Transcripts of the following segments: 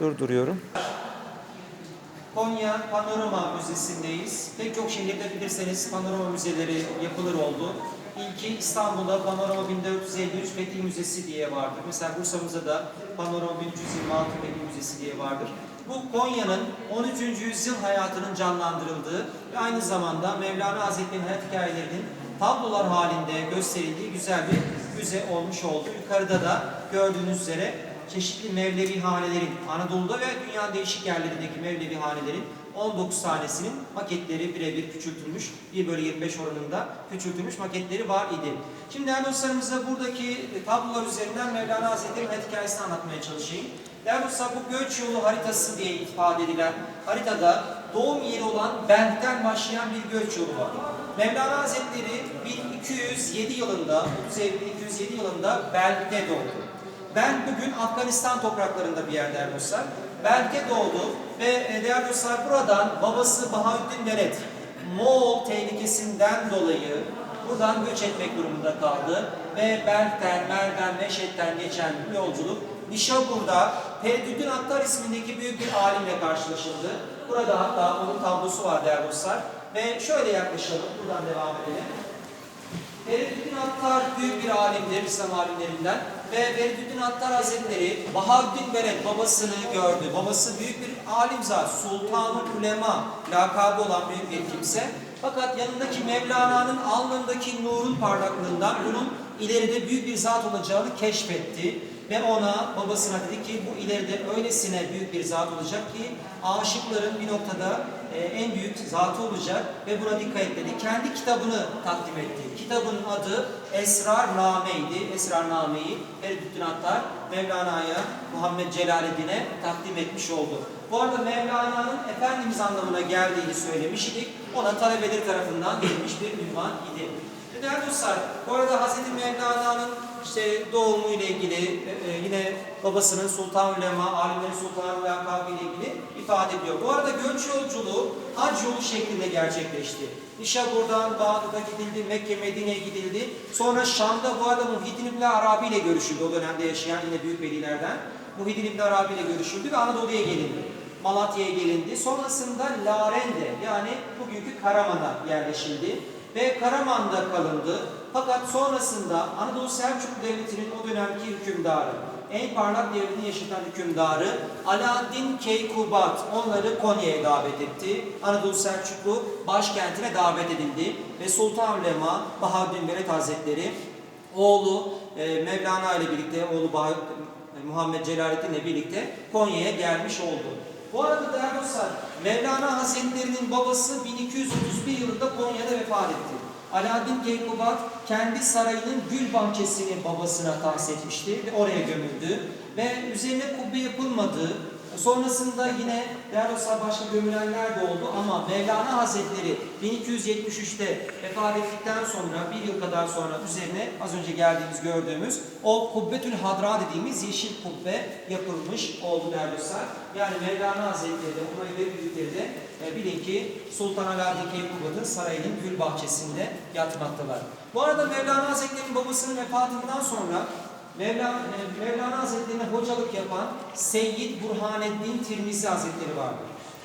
Durduruyorum. Konya Panorama Müzesi'ndeyiz. Pek çok şehirde bilirseniz panorama müzeleri yapılır oldu. İlki İstanbul'da Panorama 1453 Fethi Müzesi diye vardır. Mesela Bursa'mızda da Panorama 1326 Fethi Müzesi diye vardır. Bu Konya'nın 13. yüzyıl hayatının canlandırıldığı ve aynı zamanda Mevlana Hazretleri'nin hayat hikayelerinin tablolar halinde gösterildiği güzel bir müze olmuş oldu. Yukarıda da gördüğünüz üzere çeşitli Mevlevi hanelerin Anadolu'da ve dünya değişik yerlerindeki Mevlevi hanelerin 19 tanesinin maketleri birebir küçültülmüş, 1 bölü 25 oranında küçültülmüş maketleri var idi. Şimdi değerli dostlarımıza buradaki tablolar üzerinden Mevlana Hazretleri'nin hikayesini anlatmaya çalışayım. Değerli dostlar bu göç yolu haritası diye ifade edilen haritada doğum yeri olan Bent'ten başlayan bir göç yolu var. Mevlana Hazretleri 1207 yılında, 30 Eylül 1207 yılında Belk'te doğdu. Ben bugün Afganistan topraklarında bir yerde dostlar. Belk'e doğdu ve e, değerli dostlar buradan babası Bahaüddin Veled Moğol tehlikesinden dolayı buradan göç etmek durumunda kaldı. Ve Belk'ten, Mer'den, Meşet'ten geçen bu yolculuk Nişabur'da Feridüddin Attar ismindeki büyük bir alimle karşılaşıldı. Burada hatta onun tablosu var değerli dostlar. Ve şöyle yaklaşalım, buradan devam edelim. Feridüddin Attar büyük bir alimdir, İslam alimlerinden ve Feridüddin Attar Hazretleri Bahaddin Veled babasını gördü. Babası büyük bir alim zat, Sultanı Ulema lakabı olan büyük bir kimse. Fakat yanındaki Mevlana'nın alnındaki nurun parlaklığından bunun ileride büyük bir zat olacağını keşfetti. Ve ona, babasına dedi ki bu ileride öylesine büyük bir zat olacak ki aşıkların bir noktada e, en büyük zatı olacak ve buna dikkat et dedi. Kendi kitabını takdim etti. Kitabın adı Esrarname'ydi. Esrarname'yi Feridüddin Attar Mevlana'ya, Muhammed Celaleddin'e takdim etmiş oldu. Bu arada Mevlana'nın Efendimiz anlamına geldiğini söylemiştik. Ona talebeleri tarafından verilmiş bir ünvan idi. Ve bu arada Hazreti Mevlana'nın işte doğumu ile ilgili e, e, yine babasının Sultan Ulema, alimlerin sultanı lakabı ile ilgili ifade ediyor. Bu arada göç yolculuğu hac yolu şeklinde gerçekleşti. Nişabur'dan Bağdat'a gidildi, Mekke, Medine'ye gidildi. Sonra Şam'da bu arada Muhyiddin İbni Arabi ile görüşüldü o dönemde yaşayan yine büyük velilerden. Muhyiddin İbni Arabi ile görüşüldü ve Anadolu'ya gelindi. Malatya'ya gelindi. Sonrasında Larende yani bugünkü Karaman'a yerleşildi ve Karaman'da kalındı. Fakat sonrasında Anadolu Selçuklu Devleti'nin o dönemki hükümdarı, en parlak devletini yaşatan hükümdarı Alaaddin Keykubat onları Konya'ya davet etti. Anadolu Selçuklu başkentine davet edildi ve Sultan Ulema Bahaddin Veled Hazretleri oğlu e, Mevlana ile birlikte oğlu bah Muhammed Celaleddin ile birlikte Konya'ya gelmiş oldu. Bu arada değerli dostlar, Mevlana Hazretleri'nin babası 1231 yılında Konya'da vefat etti. Alaaddin Keykubat kendi sarayının gül bahçesini babasına tahsis etmişti ve oraya gömüldü. Ve üzerine kubbe yapılmadı. Sonrasında yine dostlar başka gömülenler de oldu ama Mevlana Hazretleri 1273'te vefat ettikten sonra bir yıl kadar sonra üzerine az önce geldiğimiz gördüğümüz o Kubbetül Hadra dediğimiz yeşil kubbe yapılmış oldu dostlar. Yani Mevlana Hazretleri de ona ve büyükleri de e, bilin ki Sultan Alaaddin Keykubat'ın sarayının gül bahçesinde yatmaktalar. Bu arada Mevlana Hazretleri'nin babasının vefatından sonra Mevlana, e, Mevlana Hazretleri'ne hocalık yapan Seyyid Burhaneddin Tirmizi Hazretleri vardı.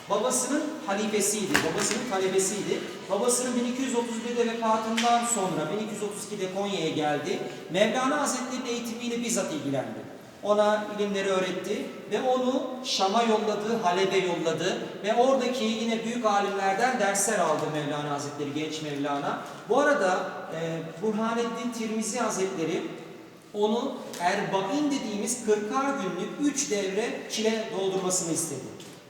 Babasının halifesiydi, babasının talebesiydi. Babasının 1231'de vefatından sonra 1232'de Konya'ya geldi. Mevlana Hazretleri'nin eğitimiyle bizzat ilgilendi. Ona ilimleri öğretti ve onu Şam'a yolladı, Halep'e yolladı ve oradaki yine büyük alimlerden dersler aldı Mevlana Hazretleri, genç Mevlana. Bu arada e, Burhaneddin Tirmizi Hazretleri onu Erbain dediğimiz 40'ar günlük 3 devre çile doldurmasını istedi.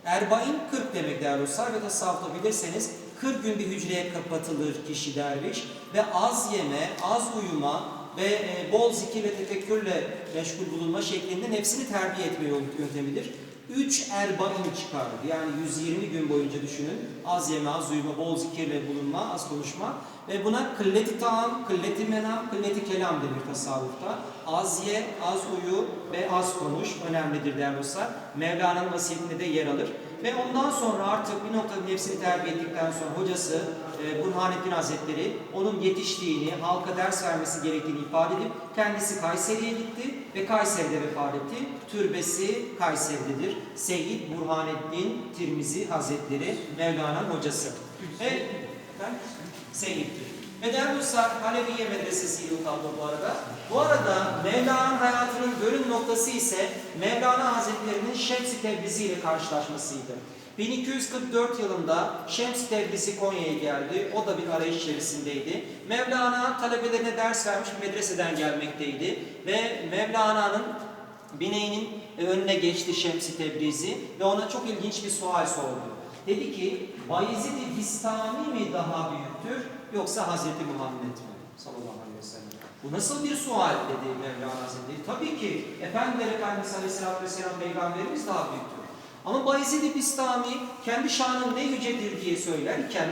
Erbain 40 demek değerli dostlar ve tasavvufta bilirseniz 40 gün bir hücreye kapatılır kişi derviş ve az yeme, az uyuma ve e, bol zikir ve tefekkürle meşgul bulunma şeklinde nefsini terbiye etme yöntemidir. 3 erbain çıkardı. Yani 120 gün boyunca düşünün. Az yeme, az uyuma, bol zikirle bulunma, az konuşma. Ve buna kılleti taam, kılleti menam, kılleti kelam denir tasavvufta. Az ye, az uyu ve az konuş önemlidir değerli dostlar. Mevlana'nın vasiyetinde de yer alır. Ve ondan sonra artık bir noktada nefsini terbiye ettikten sonra hocası e, Burhanettin Hazretleri onun yetiştiğini, halka ders vermesi gerektiğini ifade edip kendisi Kayseri'ye gitti ve Kayseri'de vefat etti. Türbesi Kayseri'dedir. Seyyid Burhanettin Tirmizi Hazretleri Mevlana'nın hocası. Ve ben Seyyid'dir. Ve değerli dostlar Aleviye Medresesi ile tablo bu arada. Bu arada Mevlana'nın hayatının bölüm noktası ise Mevlana Hazretleri'nin Şems-i Tebrizi ile karşılaşmasıydı. 1244 yılında Şems-i Tebrizi Konya'ya geldi. O da bir arayış içerisindeydi. Mevlana talebelerine ders vermiş bir medreseden gelmekteydi. Ve Mevlana'nın bineğinin önüne geçti Şems-i Tebrizi ve ona çok ilginç bir sual sordu. Dedi ki Bayezid-i Bistami mi daha büyüktür yoksa Hazreti Muhammed mi? Sallallahu aleyhi ve sellem. Bu nasıl bir sual dedi Mevlana Hazretleri. Tabii ki Efendiler Efendimiz Aleyhisselatü Vesselam Peygamberimiz daha büyüktür. Ama Bayezid-i Bistami kendi şanı ne yücedir diye söylerken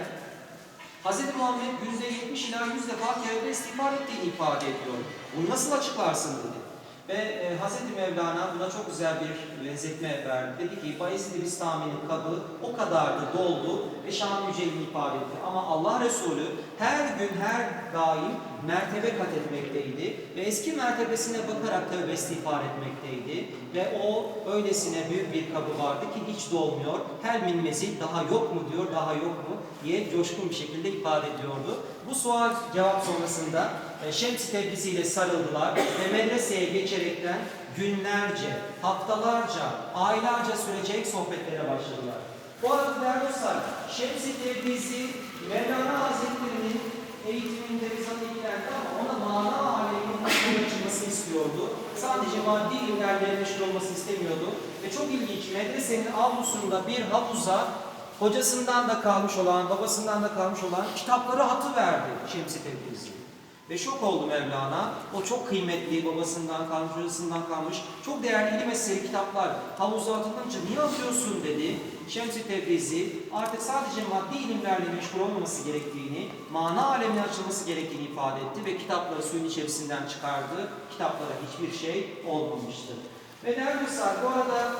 Hz. Muhammed yüzde yetmiş ila yüz defa Kabe'de istiğfar ettiğini ifade ediyor. Bunu nasıl açıklarsın dedi. Ve e, Hz. Mevlana buna çok güzel bir benzetme verdi. Dedi ki Bayezid-i Bistami'nin kabı o kadar da doldu ve şan yüceliğini ifade etti. Ama Allah Resulü her gün her daim mertebe kat etmekteydi ve eski mertebesine bakarak tövbe istiğfar etmekteydi ve o öylesine büyük bir kabı vardı ki hiç dolmuyor. Her min daha yok mu diyor, daha yok mu diye coşkun bir şekilde ifade ediyordu. Bu sual cevap sonrasında e, Şems-i Tebrizi ile sarıldılar ve medreseye geçerekten günlerce, haftalarca, aylarca sürecek sohbetlere başladılar. Bu arada değerli dostlar, Şems-i Tebrizi Mevlana Hazretleri'nin eğitiminde bizzat ilgilendi ama ona mana aleminin açılmasını istiyordu. Sadece maddi ilimlerle meşgul olmasını istemiyordu. Ve çok ilginç, medresenin avlusunda bir havuza hocasından da kalmış olan, babasından da kalmış olan kitapları atı verdi Şems-i Tebrizi. Ve şok oldu Mevlana. O çok kıymetli babasından kalmış, hocasından kalmış çok değerli ilim eseri kitaplar havuza atılınca niye atıyorsun dedi. Şems-i Tebrizi artık sadece maddi ilimlerle meşgul olmaması gerektiğini, mana alemine açılması gerektiğini ifade etti ve kitapları suyun içerisinden çıkardı. Kitaplara hiçbir şey olmamıştı. Ve değerli bu arada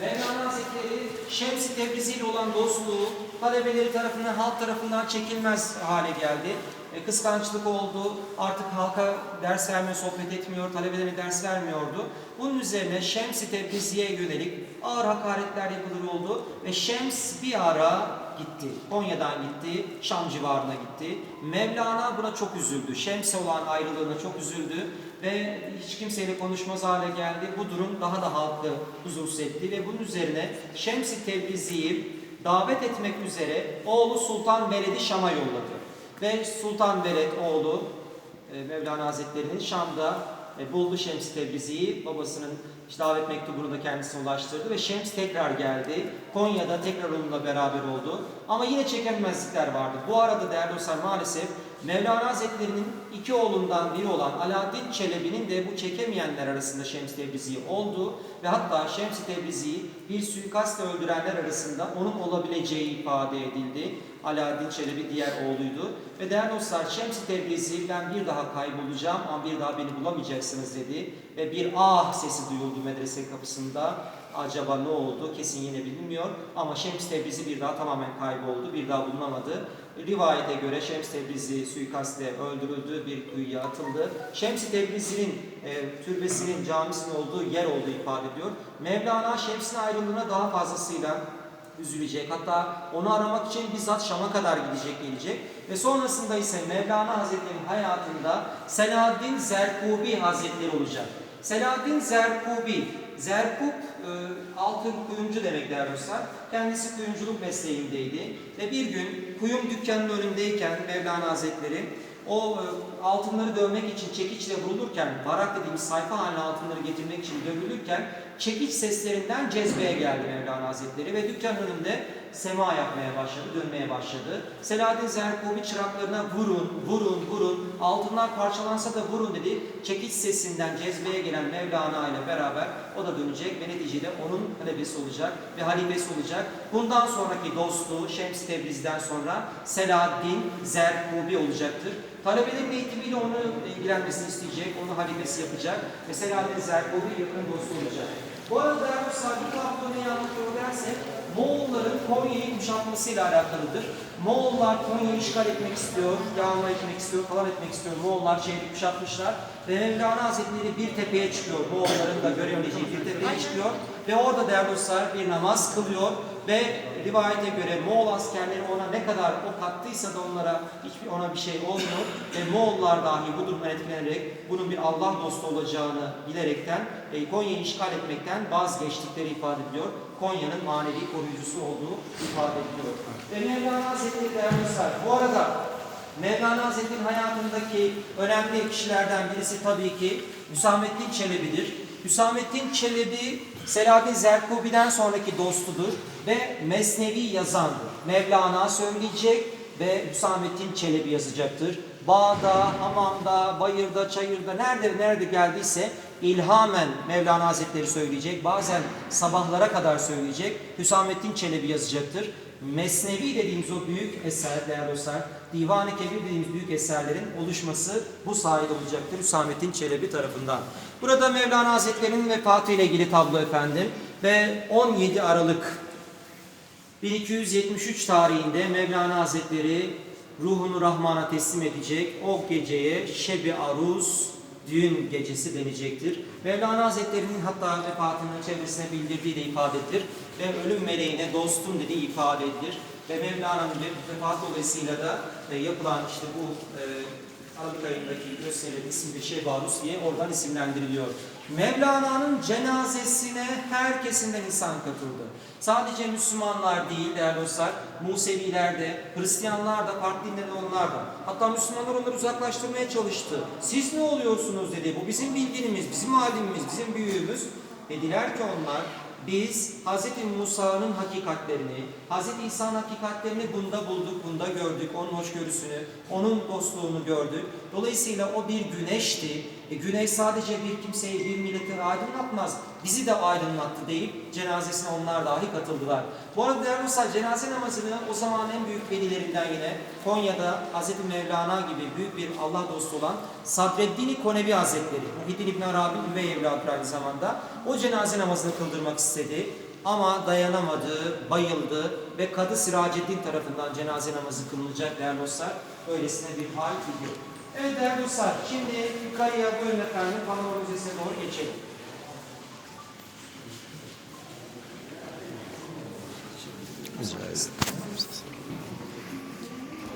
Mevlana Hazretleri Şems-i Tebrizi ile olan dostluğu talebeleri tarafından, halk tarafından çekilmez hale geldi. E, kıskançlık oldu, artık halka ders vermiyor, sohbet etmiyor, talebelerine ders vermiyordu. Bunun üzerine Şems-i Tebrizi'ye yönelik ağır hakaretler yapılır oldu ve Şems bir ara gitti. Konya'dan gitti, Şam civarına gitti. Mevlana buna çok üzüldü. Şems'e olan ayrılığına çok üzüldü ve hiç kimseyle konuşmaz hale geldi. Bu durum daha da halkı huzursuz etti ve bunun üzerine Şems-i Tebrizi'yi davet etmek üzere oğlu Sultan Veled'i Şam'a yolladı. Ve Sultan Veled oğlu e, Mevlana Hazretleri'nin Şam'da e, buldu Şems Tebrizi'yi. Babasının davet mektubunu da kendisine ulaştırdı ve Şems tekrar geldi. Konya'da tekrar onunla beraber oldu. Ama yine çekememezlikler vardı. Bu arada değerli dostlar maalesef Mevlana Hazretleri'nin iki oğlundan biri olan Alaaddin Çelebi'nin de bu çekemeyenler arasında Şems Tebrizi oldu ve hatta Şems Tebrizi'yi bir suikastla öldürenler arasında onun olabileceği ifade edildi. Alaaddin Çelebi diğer oğluydu. Ve değerli dostlar Şems Tebrizi ben bir daha kaybolacağım ama bir daha beni bulamayacaksınız dedi. Ve bir ah sesi duyuldu medrese kapısında. Acaba ne oldu? Kesin yine bilinmiyor. Ama Şems Tebrizi bir daha tamamen kayboldu. Bir daha bulunamadı. Rivayete göre Şems Tebrizi suikastle öldürüldü, bir kuyuya atıldı. Şems Tebrizi'nin e, türbesinin, camisinin olduğu yer olduğu ifade ediyor. Mevlana Şems'in ayrılığına daha fazlasıyla üzülecek. Hatta onu aramak için bizzat Şam'a kadar gidecek, gelecek. Ve sonrasında ise Mevlana Hazretleri'nin hayatında Selahaddin Zerkubi Hazretleri olacak. Selahaddin Zerkubi, Zerkub e, altın kuyumcu demek değerli. Kendisi kuyumculuk mesleğindeydi. Ve bir gün kuyum dükkanının önündeyken Mevlana Hazretleri o e, altınları dövmek için çekiçle vurulurken, varak dediğimiz sayfa haline altınları getirmek için dövülürken çekiç seslerinden cezbeye geldi Mevlana Hazretleri ve dükkanın önünde sema yapmaya başladı, dönmeye başladı. Selahaddin Zerkubi çıraklarına vurun, vurun, vurun, altınlar parçalansa da vurun dedi. Çekiç sesinden cezbeye gelen Mevlana ile beraber o da dönecek ve neticede onun talebesi olacak ve halifesi olacak. Bundan sonraki dostluğu Şems Tebriz'den sonra Selahaddin Zerkubi olacaktır. Talebelerin eğitimiyle onu ilgilenmesini isteyecek, onu halifesi yapacak ve Selahaddin Zerkubi yakın dostu olacak. Bu arada bu tablo neyi anlatıyor dersek Moğolların Konya'yı kuşatmasıyla alakalıdır. Moğollar Konya'yı işgal etmek istiyor, yağma etmek istiyor, falan etmek istiyor. Moğollar şehri kuşatmışlar ve Mevlana Hazretleri bir tepeye çıkıyor. Moğolların da görebileceği bir tepeye çıkıyor ve orada değerli dostlar bir namaz kılıyor ve rivayete göre Moğol askerleri ona ne kadar ok attıysa da onlara hiçbir ona bir şey olmuyor ve Moğollar dahi bu durumdan etkilenerek bunun bir Allah dostu olacağını bilerekten e, Konya'yı işgal etmekten vazgeçtikleri ifade ediliyor. Konya'nın manevi koruyucusu olduğu ifade ediliyor. Ve Mevlana Hazretleri bu arada Mevlana Hazretleri'nin hayatındaki önemli kişilerden birisi tabii ki Hüsamettin Çelebi'dir. Hüsamettin Çelebi Selahaddin Zerkubi'den sonraki dostudur ve Mesnevi yazandır. Mevlana söyleyecek ve Hüsamettin Çelebi yazacaktır. Bağda, hamamda, bayırda, çayırda nerede nerede geldiyse ilhamen Mevlana Hazretleri söyleyecek. Bazen sabahlara kadar söyleyecek. Hüsamettin Çelebi yazacaktır. Mesnevi dediğimiz o büyük eser değerli dostlar, Divan-ı Kebir dediğimiz büyük eserlerin oluşması bu sayede olacaktır Hüsamettin Çelebi tarafından. Burada Mevlana Hazretleri'nin vefatı ile ilgili tablo efendim ve 17 Aralık 1273 tarihinde Mevlana Hazretleri ruhunu Rahman'a teslim edecek. O geceye Şebi Aruz düğün gecesi denecektir. Mevlana Hazretleri'nin hatta vefatını çevresine bildirdiği de ifade edilir. Ve ölüm meleğine dostum dediği ifade edilir. Ve Mevlana'nın ve- vefatı dolayısıyla da e, yapılan işte bu e, Aralık ayındaki gösterilen isim de Şebi Aruz diye oradan isimlendiriliyor. Mevlana'nın cenazesine her kesimden insan katıldı. Sadece Müslümanlar değil değerli dostlar, Museviler de, Hristiyanlar da, farklı dinlerden onlar da. Hatta Müslümanlar onları uzaklaştırmaya çalıştı. Siz ne oluyorsunuz dedi. Bu bizim bilginimiz, bizim alimimiz, bizim büyüğümüz. Dediler ki onlar, biz Hz. Musa'nın hakikatlerini, Hz. İsa'nın hakikatlerini bunda bulduk, bunda gördük. Onun hoşgörüsünü, onun dostluğunu gördük. Dolayısıyla o bir güneşti. E, güneş sadece bir kimseyi, bir milleti aydınlatmaz. Bizi de aydınlattı deyip cenazesine onlar dahi katıldılar. Bu arada değerli dostlar cenaze namazını o zaman en büyük velilerinden yine Konya'da Hz. Mevlana gibi büyük bir Allah dostu olan Sadreddin Konevi Hazretleri, Muhyiddin İbn Arabi üvey evladır aynı zamanda o cenaze namazını kıldırmak istedi. Ama dayanamadı, bayıldı ve Kadı Siraceddin tarafından cenaze namazı kılınacak değerli dostlar. Öylesine bir hal gidiyor. Evet değerli dostlar, şimdi yukarıya bölüm efendim Panorama Müzesi'ne doğru geçelim. Ederim.